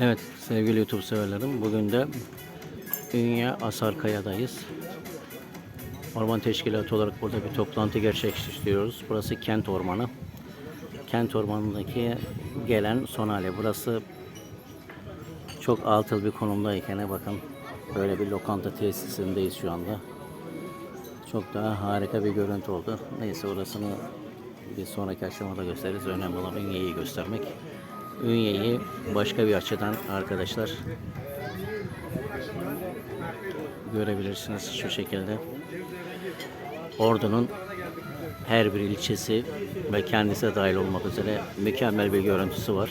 Evet sevgili YouTube severlerim bugün de Ünye Asarkaya'dayız. Orman Teşkilatı olarak burada bir toplantı gerçekleştiriyoruz. Burası kent ormanı. Kent ormanındaki gelen son hali. Burası çok atıl bir konumdayken bakın böyle bir lokanta tesisindeyiz şu anda. Çok daha harika bir görüntü oldu. Neyse orasını bir sonraki aşamada gösteririz. Önemli olan Ünye'yi göstermek. Ünye'yi başka bir açıdan arkadaşlar görebilirsiniz şu şekilde. Ordu'nun her bir ilçesi ve kendisi dahil olmak üzere mükemmel bir görüntüsü var.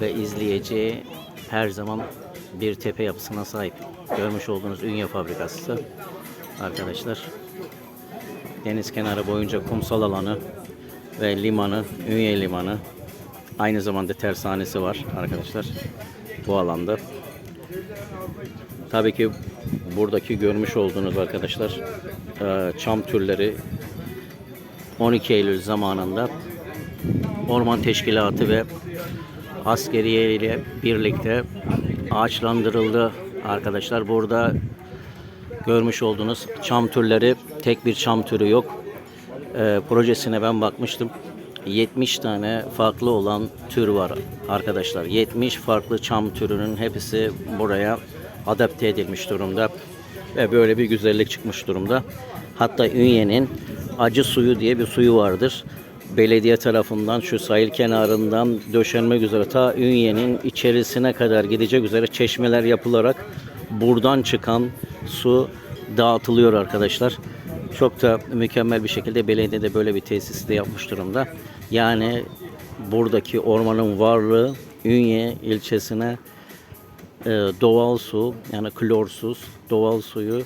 Ve izleyeceği her zaman bir tepe yapısına sahip. Görmüş olduğunuz Ünye fabrikası arkadaşlar. Deniz kenarı boyunca kumsal alanı ve limanı, Ünye limanı. Aynı zamanda tersanesi var arkadaşlar bu alanda. Tabii ki buradaki görmüş olduğunuz arkadaşlar e, çam türleri 12 Eylül zamanında Orman Teşkilatı ve askeriye ile birlikte ağaçlandırıldı arkadaşlar. Burada görmüş olduğunuz çam türleri tek bir çam türü yok. E, projesine ben bakmıştım. 70 tane farklı olan tür var arkadaşlar. 70 farklı çam türünün hepsi buraya adapte edilmiş durumda. Ve böyle bir güzellik çıkmış durumda. Hatta Ünye'nin acı suyu diye bir suyu vardır. Belediye tarafından şu sahil kenarından döşenmek üzere ta Ünye'nin içerisine kadar gidecek üzere çeşmeler yapılarak buradan çıkan su dağıtılıyor arkadaşlar. Çok da mükemmel bir şekilde belediye de böyle bir tesisi de yapmış durumda. Yani buradaki ormanın varlığı Ünye ilçesine e, doğal su yani klorsuz doğal suyu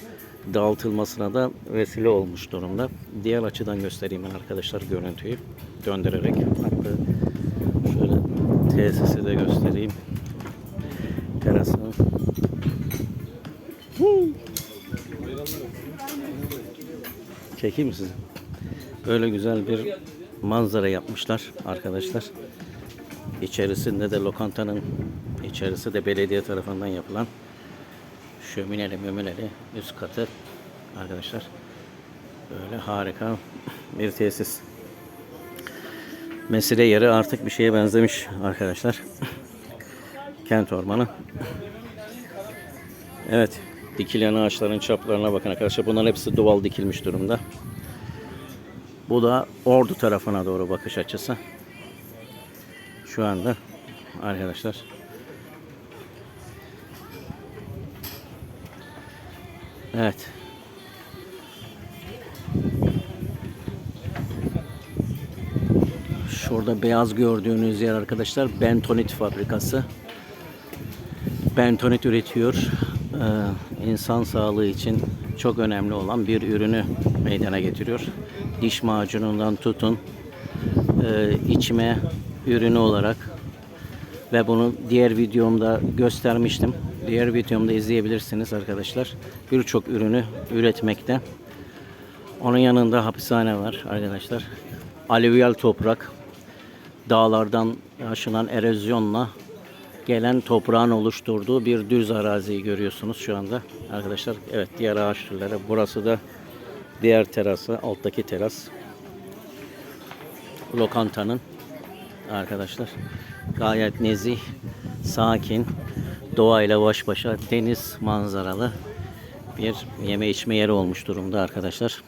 dağıtılmasına da vesile olmuş durumda. Diğer açıdan göstereyim ben arkadaşlar görüntüyü döndürerek. Hatta şöyle tesisi de göstereyim. Terasını. Çekeyim sizi? Böyle güzel bir manzara yapmışlar arkadaşlar. İçerisinde de lokantanın içerisi de belediye tarafından yapılan şömineli mömineli üst katı arkadaşlar. Böyle harika bir tesis. Mesire yeri artık bir şeye benzemiş arkadaşlar. Kent ormanı. Evet. Dikilen ağaçların çaplarına bakın arkadaşlar. Bunların hepsi doğal dikilmiş durumda. Bu da Ordu tarafına doğru bakış açısı. Şu anda arkadaşlar. Evet. Şurada beyaz gördüğünüz yer arkadaşlar bentonit fabrikası. Bentonit üretiyor. Ee, insan sağlığı için çok önemli olan bir ürünü meydana getiriyor. Diş macunundan tutun e, içme ürünü olarak ve bunu diğer videomda göstermiştim. Diğer videomda izleyebilirsiniz arkadaşlar. Birçok ürünü üretmekte. Onun yanında hapishane var arkadaşlar. Alüvyal toprak dağlardan aşılan erozyonla gelen toprağın oluşturduğu bir düz araziyi görüyorsunuz şu anda. Arkadaşlar evet diğer ağaç türleri. Burası da diğer terası, alttaki teras. Lokantanın arkadaşlar gayet nezih, sakin, doğayla baş başa deniz manzaralı bir yeme içme yeri olmuş durumda arkadaşlar.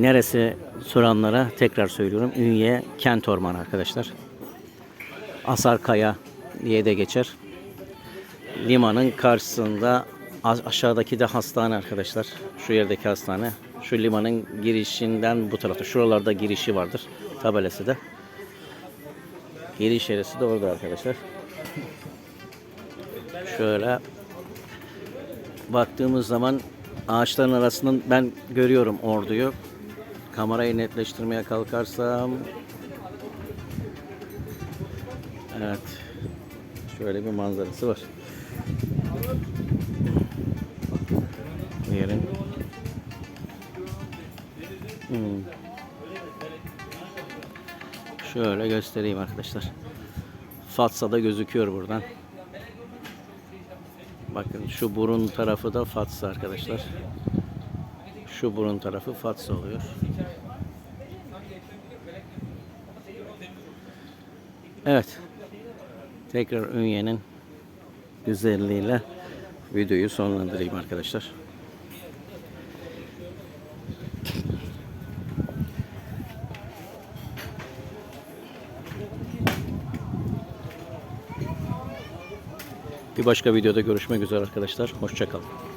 Neresi soranlara tekrar söylüyorum. Ünye Kent Ormanı arkadaşlar. Asarkaya diye de geçer. Limanın karşısında aşağıdaki de hastane arkadaşlar. Şu yerdeki hastane. Şu limanın girişinden bu tarafta. Şuralarda girişi vardır. Tabelası da. Giriş yerisi de orada arkadaşlar. Şöyle baktığımız zaman ağaçların arasından ben görüyorum orduyu. Kamerayı netleştirmeye kalkarsam Evet. Şöyle bir manzarası var. Yerin. Hmm. Şöyle göstereyim arkadaşlar. Fatsa da gözüküyor buradan. Bakın şu burun tarafı da Fatsa arkadaşlar. Şu burun tarafı Fatsa oluyor. Evet. Tekrar Ünye'nin güzelliğiyle videoyu sonlandırayım arkadaşlar. Bir başka videoda görüşmek üzere arkadaşlar. Hoşçakalın.